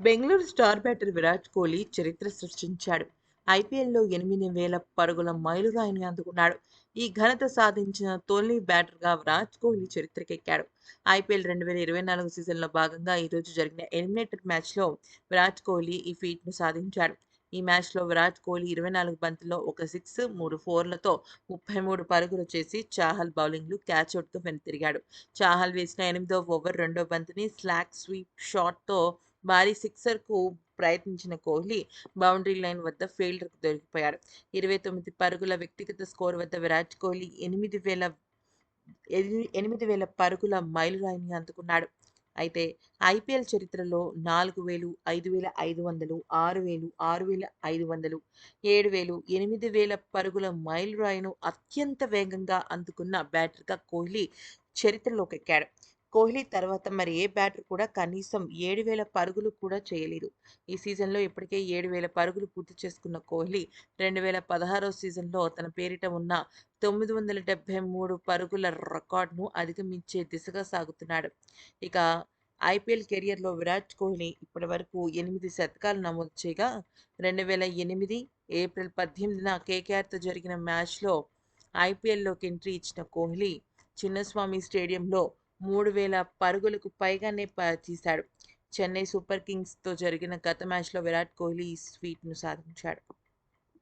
Bengaluru star batter Virat Kohli చరిత్ర సృష్టించాడు. ఐపీఎల్లో ఎనిమిది వేల పరుగుల మైలురాయిని అందుకున్నాడు. ఈ ఘనత సాధించిన తొలి బ్యాటర్గా విరాట్ కోహ్లీ చరిత్రకెక్కాడు. ఐపీఎల్ రెండు వేల ఇరవై నాలుగు సీజన్లో భాగంగా ఈరోజు జరిగిన ఎలిమినేటర్ మ్యాచ్లో విరాట్ కోహ్లీ ఈ ఫీట్ను సాధించాడు. ఈ మ్యాచ్లో విరాట్ కోహ్లీ ఇరవై నాలుగు బంతుల్లో ఒక సిక్స్ మూడు ఫోర్లతో ముప్పై మూడు పరుగులు చేసి చాహల్ బౌలింగ్లు క్యాచ్అవుట్తో వెనుతిరిగాడు. చాహల్ వేసిన ఎనిమిదో ఓవర్ రెండో బంతిని స్లాక్ స్వీప్ షాట్తో భారీ సిక్సర్కు ప్రయత్నించిన కోహ్లీ బౌండరీ లైన్ వద్ద ఫీల్డర్కు దొరికిపోయాడు. ఇరవై తొమ్మిది పరుగుల వ్యక్తిగత స్కోర్ వద్ద విరాట్ కోహ్లీ ఎనిమిది వేల ఎనిమిది వేల పరుగుల మైలురాయిని అందుకున్నాడు. అయితే ఐపీఎల్ చరిత్రలో నాలుగు వేలు ఐదు వేల ఐదు వందలు ఆరు వేలు ఆరు వేల ఐదు వందలు ఏడు వేలు ఎనిమిది వేల పరుగుల మైలురాయిను అత్యంత వేగంగా అందుకున్న బ్యాటర్గా కోహ్లీ చరిత్రలోకెక్కాడు. కోహ్లీ తర్వాత మరి ఏ బ్యాటర్ కూడా కనీసం ఏడు వేల పరుగులు కూడా చేయలేదు. ఈ సీజన్లో ఇప్పటికే ఏడు వేల పరుగులు పూర్తి చేసుకున్న కోహ్లీ రెండు వేల పదహారో సీజన్లో తన పేరిట ఉన్న తొమ్మిది వందల డెబ్బై మూడు పరుగుల రికార్డును అధిగమించే దిశగా సాగుతున్నాడు. ఇక ఐపీఎల్ కెరియర్లో విరాట్ కోహ్లీ ఇప్పటి వరకు ఎనిమిది శతకాలు నమోదు చేయగా రెండు వేల ఎనిమిది ఏప్రిల్ పద్దెనిమిదిన కేకేఆర్తో జరిగిన మ్యాచ్లో ఐపీఎల్లోకి ఎంట్రీ ఇచ్చిన కోహ్లీ చిన్నస్వామి స్టేడియంలో మూడు వేల పరుగులకు పైగానే తీశాడు. చెన్నై సూపర్ కింగ్స్తో జరిగిన గత మ్యాచ్లో విరాట్ కోహ్లీ ఈ స్వీట్ను సాధించాడు.